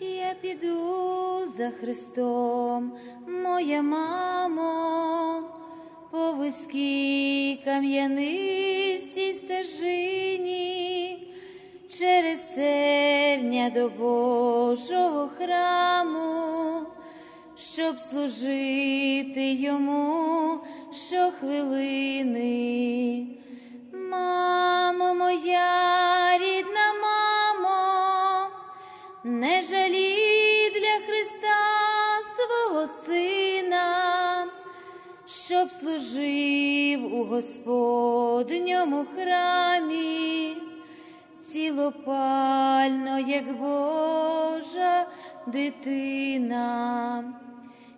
Я піду за Христом, моя мамо, по вузькій кам'янистій стежині, через терня до Божого храму, щоб служити йому щохвилини. Мамо моя не жалі для Христа свого Сина, щоб служив у Господньому храмі, цілопально, як Божа дитина.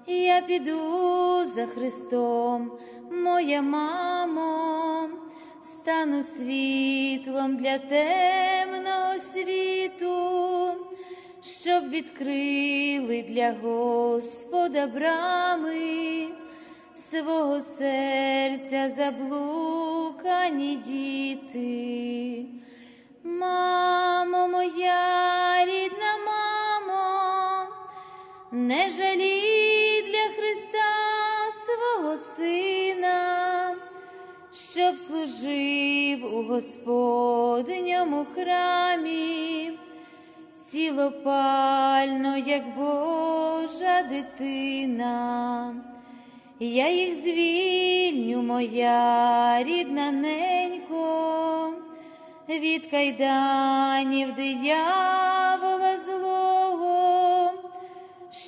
Я піду за Христом, моя мамо, стану світлом для темного світу, щоб відкрили для Господа брами свого серця заблукані діти. Мамо моя рідна мамо, не жалі для Христа свого Сина, щоб служив у Господньому храмі, цілопально, як Божа дитина. Я їх звільню, моя рідна ненько, від кайданів диявола злого,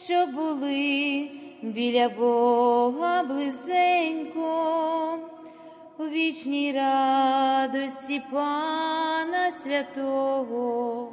що були біля Бога близенько, у вічній радості Пана Святого.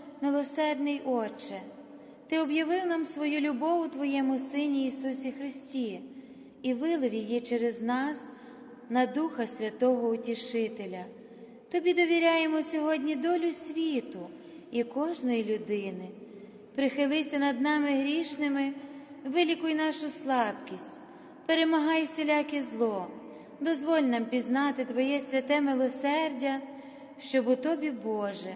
милосердний Отче, Ти об'явив нам свою любов у Твоєму Сині Ісусі Христі і вилив її через нас на Духа Святого Утішителя. Тобі довіряємо сьогодні долю світу і кожної людини. Прихилися над нами грішними, вилікуй нашу слабкість, перемагай всіляке зло, дозволь нам пізнати Твоє святе милосердя, щоб у Тобі, Боже,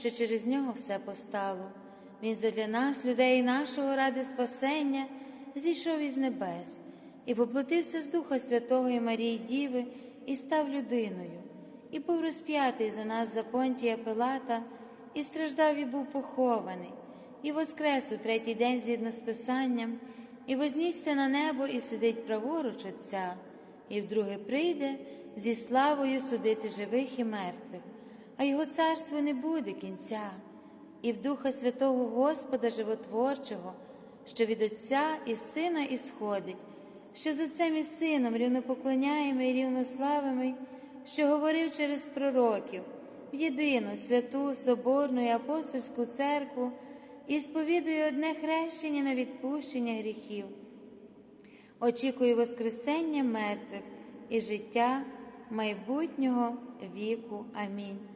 що через нього все постало. Він задля нас, людей нашого, ради спасення, зійшов із небес і поплатився з Духа Святого і Марії Діви, і став людиною, і був розп'ятий за нас за понтія Пилата, і страждав, і був похований, і воскрес у третій день згідно з Писанням, і вознісся на небо, і сидить праворуч Отця, і вдруге прийде зі славою судити живих і мертвих, а його царство не буде кінця, і в Духа Святого Господа Животворчого, що від Отця і Сина ісходить, що з Отцем і Сином рівнопоклоняємо і рівнославимо, що говорив через пророків в єдину святу Соборну і апостольську церкву і сповідує одне хрещення на відпущення гріхів. Очікую Воскресення мертвих і життя майбутнього віку. Амінь.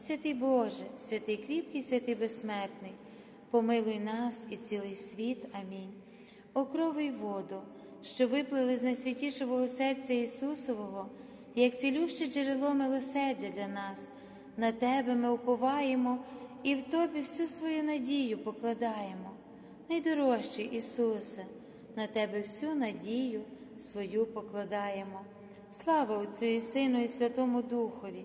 Святий Боже, святий кріпкий, святий безсмертний, помилуй нас і цілий світ. Амінь. Окрови й воду, що виплили з найсвятішого серця Ісусового, як цілюще джерело милосердя для нас, на Тебе ми уповаємо і в Тобі всю свою надію покладаємо. Найдорожчий Ісусе, на Тебе всю надію свою покладаємо. Слава Отцю і Сину, і Святому Духові,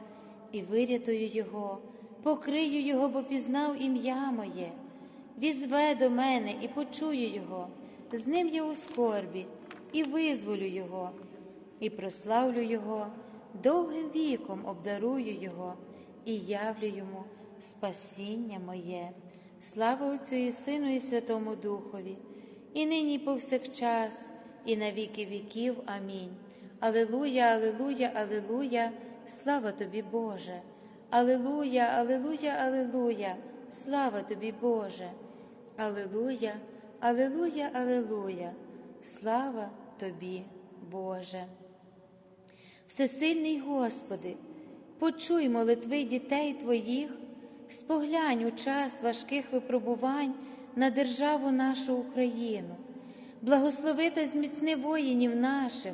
і вирятую його, покрию його, бо пізнав ім'я моє, візве до мене і почую його, з ним я у скорбі, і визволю його, і прославлю його, довгим віком обдарую його, і явлю йому спасіння моє. Слава Отцю і Сину, і Святому Духові і нині, повсякчас, і на віки віків. Амінь. Алилуя, Алилуя, Алилуя, слава тобі, Боже. Алилуя, Алилуя, Алилуя, слава тобі, Боже. Алилуя, Алилуя, Алилуя, слава тобі, Боже. Всесильний Господи, почуй молитви дітей Твоїх, споглянь у час важких випробувань на державу нашу Україну, благослови та зміцни воїнів наших,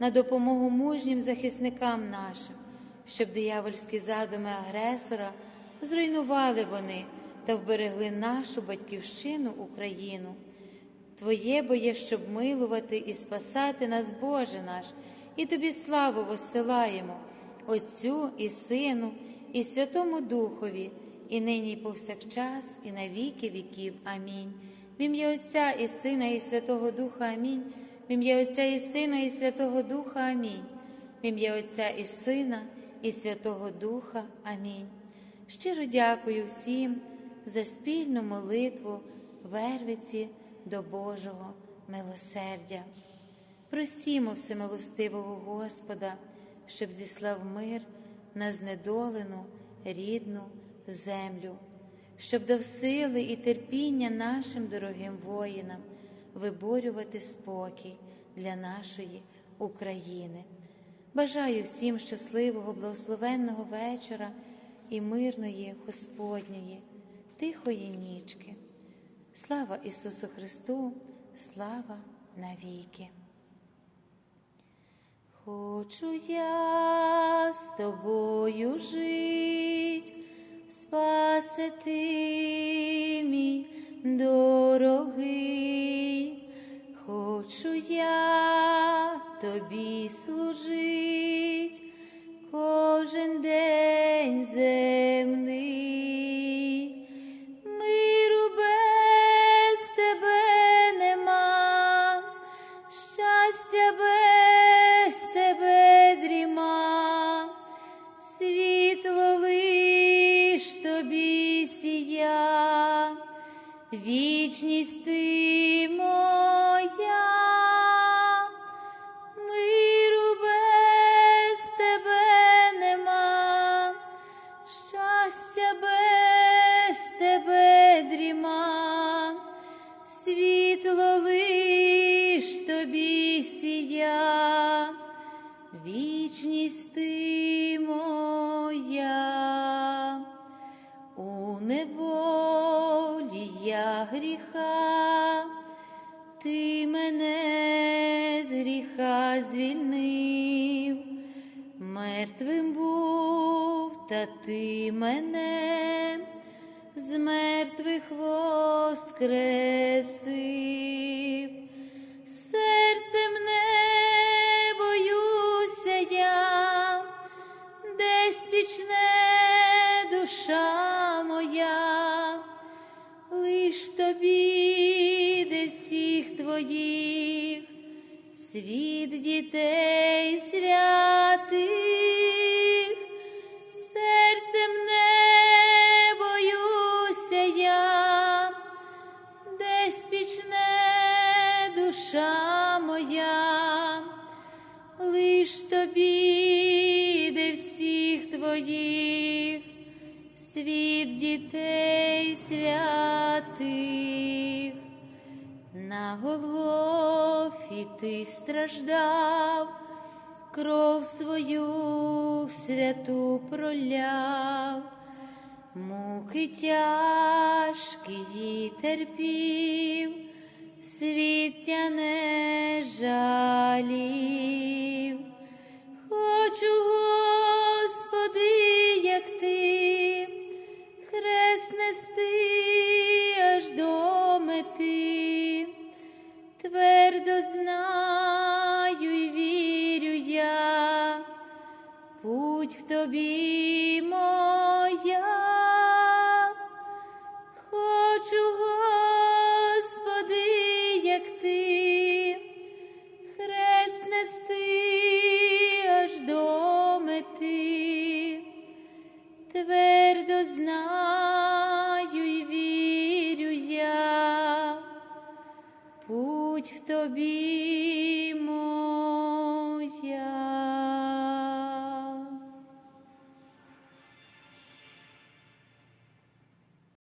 на допомогу мужнім захисникам нашим, щоб диявольські задуми агресора зруйнували вони та вберегли нашу батьківщину Україну. Твоє бо є, щоб милувати і спасати нас, Боже наш, і тобі славу воссилаємо, Отцю і Сину, і Святому Духові, і нині, і повсякчас, і на віки віків. Амінь. В ім'я Отця і Сина, і Святого Духа Амінь. В ім'я Отця і Сина, і Святого Духа Амінь. В ім'я Отця і Сина, і Святого Духа Амінь. Щиро дякую всім за спільну молитву Вервиці до Божого милосердя. Просімо всемилостивого Господа, щоб зіслав мир на знедолену рідну землю, щоб дав сили і терпіння нашим дорогим воїнам виборювати спокій для нашої України. Бажаю всім щасливого, благословенного вечора і мирної Господньої, тихої нічки. Слава Ісусу Христу, слава навіки. Хочу я з тобою жить, спаси ти мій дорогий, хочу я тобі служить гріха, ти мене з гріха звільнив, мертвим був, та ти мене з мертвих воскресив, світ дітей святих, серцем не боюся я, десь пічне душа моя, лиш тобі, де всіх твоїх, світ дітей святих. На Голгофі ти страждав, кров свою святу проляв, муки тяжкі терпів, свіття не жалів. Хочу, Господи, як ти, хрест нести аж до мети, твердо знаю й вірю я, путь в тобі